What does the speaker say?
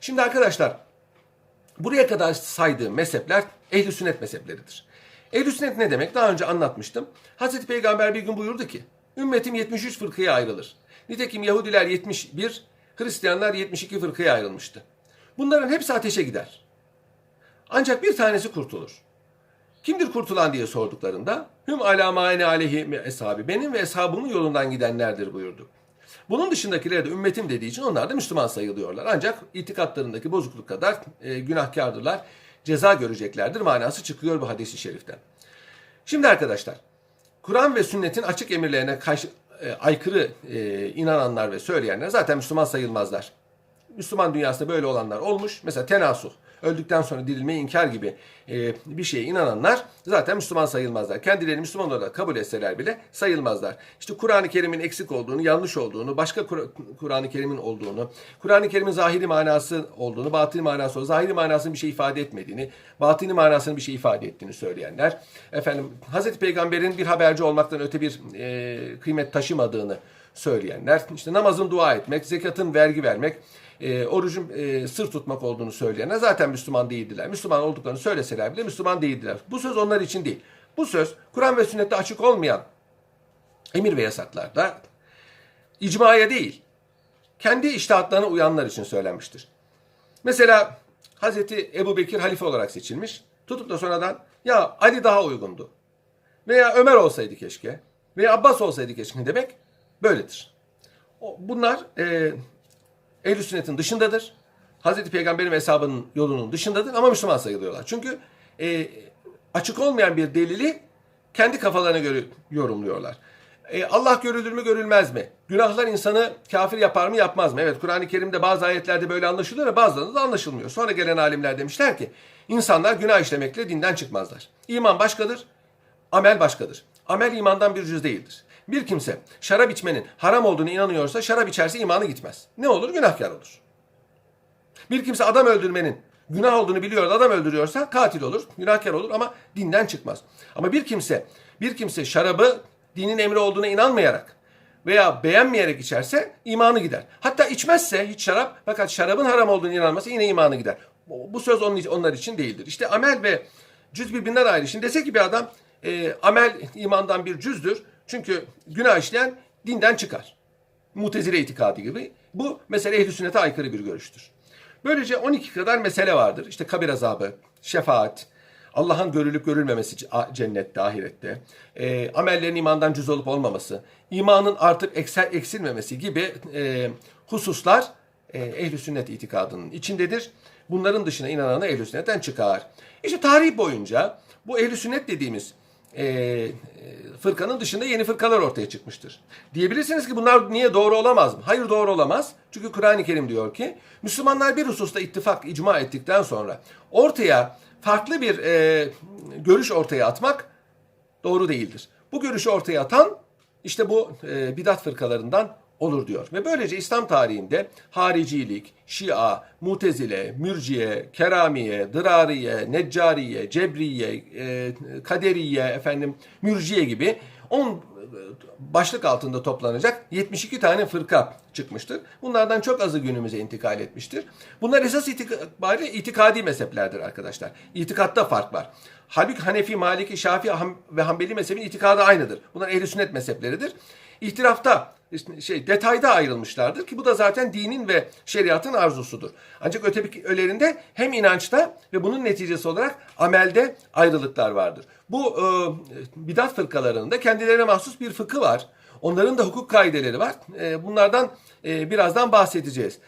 Şimdi arkadaşlar buraya kadar saydığım mezhepler ehli sünnet mezhepleridir. Ehli sünnet ne demek? Daha önce anlatmıştım. Hazreti Peygamber bir gün buyurdu ki ümmetim 73 fırkaya ayrılır. Nitekim Yahudiler 71, Hristiyanlar 72 fırkaya ayrılmıştı. Bunların hepsi ateşe gider. Ancak bir tanesi kurtulur. Kimdir kurtulan diye sorduklarında hüm ala mâne aleyhi eshabi benim ve eshabımın yolundan gidenlerdir buyurdu. Bunun dışındakilere de ümmetim dediği için onlar da Müslüman sayılıyorlar. Ancak itikatlarındaki bozukluk kadar e, günahkardırlar, ceza göreceklerdir manası çıkıyor bu hadisi şeriften. Şimdi arkadaşlar, Kur'an ve sünnetin açık emirlerine karşı e, aykırı e, inananlar ve söyleyenler zaten Müslüman sayılmazlar. Müslüman dünyasında böyle olanlar olmuş. Mesela tenasuh, öldükten sonra dirilmeyi inkar gibi e, bir şeye inananlar zaten Müslüman sayılmazlar. Kendilerini Müslüman olarak kabul etseler bile sayılmazlar. İşte Kur'an-ı Kerim'in eksik olduğunu, yanlış olduğunu, başka Kur- Kur'an-ı Kerim'in olduğunu, Kur'an-ı Kerim'in zahiri manası olduğunu, batini manası olduğunu, zahiri manasının bir şey ifade etmediğini, batini manasının bir şey ifade ettiğini söyleyenler, efendim Hazreti Peygamber'in bir haberci olmaktan öte bir e, kıymet taşımadığını söyleyenler, işte namazın dua etmek, zekatın vergi vermek, e, orucun e, sır tutmak olduğunu söyleyenler zaten Müslüman değildiler. Müslüman olduklarını söyleseler bile Müslüman değildiler. Bu söz onlar için değil. Bu söz Kur'an ve sünnette açık olmayan emir ve yasaklarda icmaya değil, kendi iştahatlarına uyanlar için söylenmiştir. Mesela Hazreti Ebu Bekir halife olarak seçilmiş. Tutup da sonradan ya Ali daha uygundu. Veya Ömer olsaydı keşke. Veya Abbas olsaydı keşke demek böyledir. Bunlar e, ehl sünnetin dışındadır. Hazreti Peygamber'in ve hesabının yolunun dışındadır ama Müslüman sayılıyorlar. Çünkü e, açık olmayan bir delili kendi kafalarına göre yorumluyorlar. E, Allah görülür mü görülmez mi? Günahlar insanı kafir yapar mı yapmaz mı? Evet Kur'an-ı Kerim'de bazı ayetlerde böyle anlaşılıyor ve bazılarında da anlaşılmıyor. Sonra gelen alimler demişler ki insanlar günah işlemekle dinden çıkmazlar. İman başkadır, amel başkadır. Amel imandan bir cüz değildir. Bir kimse şarap içmenin haram olduğunu inanıyorsa şarap içerse imanı gitmez. Ne olur? Günahkar olur. Bir kimse adam öldürmenin günah olduğunu biliyor da adam öldürüyorsa katil olur, günahkar olur ama dinden çıkmaz. Ama bir kimse bir kimse şarabı dinin emri olduğuna inanmayarak veya beğenmeyerek içerse imanı gider. Hatta içmezse hiç şarap fakat şarabın haram olduğunu inanması yine imanı gider. Bu söz onlar için değildir. İşte amel ve cüz birbirinden ayrı. Şimdi dese ki bir adam e, amel imandan bir cüzdür. Çünkü günah işleyen dinden çıkar. Mutezile itikadı gibi. Bu mesele ehl sünnete aykırı bir görüştür. Böylece 12 kadar mesele vardır. İşte kabir azabı, şefaat, Allah'ın görülüp görülmemesi cennette, ahirette, e, amellerin imandan cüz olup olmaması, imanın artıp eksel, eksilmemesi gibi e, hususlar e, ehl sünnet itikadının içindedir. Bunların dışına inananı ehl sünnetten çıkar. İşte tarih boyunca bu ehl sünnet dediğimiz e, fırkanın dışında yeni fırkalar ortaya çıkmıştır. Diyebilirsiniz ki bunlar niye doğru olamaz mı? Hayır doğru olamaz. Çünkü Kur'an-ı Kerim diyor ki Müslümanlar bir hususta ittifak, icma ettikten sonra ortaya farklı bir e, görüş ortaya atmak doğru değildir. Bu görüşü ortaya atan işte bu e, bidat fırkalarından olur diyor. Ve böylece İslam tarihinde haricilik, Şia, Mutezile, Mürciye, Keramiye, Dırariye, Neccariye, Cebriye, e, Kaderiye, efendim Mürciye gibi 10 başlık altında toplanacak 72 tane fırka çıkmıştır. Bunlardan çok azı günümüze intikal etmiştir. Bunlar esas itibariyle itikadi mezheplerdir arkadaşlar. İtikatta fark var. Halbuki Hanefi, Maliki, Şafii ve Hanbeli mezhebin itikadı aynıdır. Bunlar ehli sünnet mezhepleridir. İhtilafta şey detayda ayrılmışlardır ki bu da zaten dinin ve şeriatın arzusudur. Ancak ötekilerinde hem inançta ve bunun neticesi olarak amelde ayrılıklar vardır. Bu e, bidat fırkalarının da kendilerine mahsus bir fıkı var. Onların da hukuk kaideleri var. E, bunlardan e, birazdan bahsedeceğiz.